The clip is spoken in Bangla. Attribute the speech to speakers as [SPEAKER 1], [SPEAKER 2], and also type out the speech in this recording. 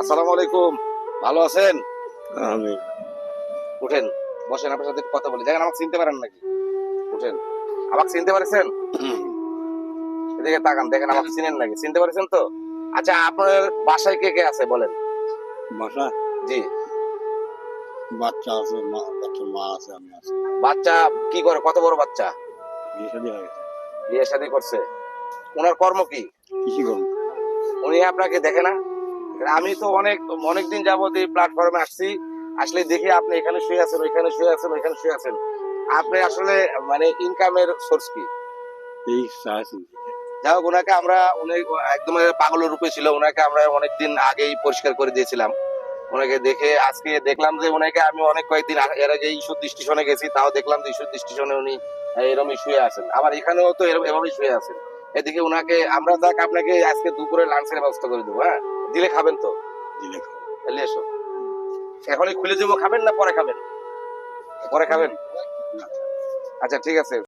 [SPEAKER 1] আসসালামু আলাইকুম। ভালো আছেন?
[SPEAKER 2] আমি
[SPEAKER 1] উঠেন। বসেন আপনার সাথে কথা বলি। দেখেন আমাকে চিনতে পারেন নাকি? উঠেন। আমাকে চিনতে পারছেন? এদিকে তাকান দেখেন আমাকে চিনেন নাকি? চিনতে পারছেন তো? আচ্ছা আপনার বাসায় কে কে আছে বলেন?
[SPEAKER 2] বাসা?
[SPEAKER 1] জি।
[SPEAKER 2] বাচ্চা আছে মা বাচ্চা মা আছে আমি আছি।
[SPEAKER 1] বাচ্চা কি করে? কত বড় বাচ্চা?
[SPEAKER 2] বিয়ে শাদী হয়ে গেছে।
[SPEAKER 1] বিয়ে শাদী করছে। ওনার কর্ম কি?
[SPEAKER 2] কৃষি করুন
[SPEAKER 1] উনি আপনাকে দেখে না? আমি তো অনেক অনেক দিন যাবত এই প্ল্যাটফর্মে আসছি। আসলে দেখি আপনি এখানে শুয়ে আছেন ওইখানে শুয়ে আছেন ওইখানে শুয়ে আছেন। আপনি আসলে মানে ইনকামের সোর্স কি?
[SPEAKER 2] এই
[SPEAKER 1] যাই হোক ওনাকে আমরা উনি একদম পাগলের রূপে ছিল ওনাকে আমরা অনেকদিন আগেই পরিষ্কার করে দিয়েছিলাম। ওনাকে দেখে আজকে দেখলাম যে ওনাকে আমি অনেক কয়েকদিন এর আগে স্টেশনে গেছি তাও দেখলাম যে ইস্যু স্টেশনে উনি এরমই শুয়ে আছেন। আবার এখানেও তো এরম এভাবেই শুয়ে আছেন। এদিকে উনাকে আমরা যাক আপনাকে আজকে দুপুরে লাঞ্চের ব্যবস্থা করে দেবো হ্যাঁ? দিলে খাবেন তো?
[SPEAKER 2] দিলে
[SPEAKER 1] তাহলে এসো। এখনই খুলে দেবো খাবেন না পরে খাবেন? পরে খাবেন? আচ্ছা ঠিক আছে।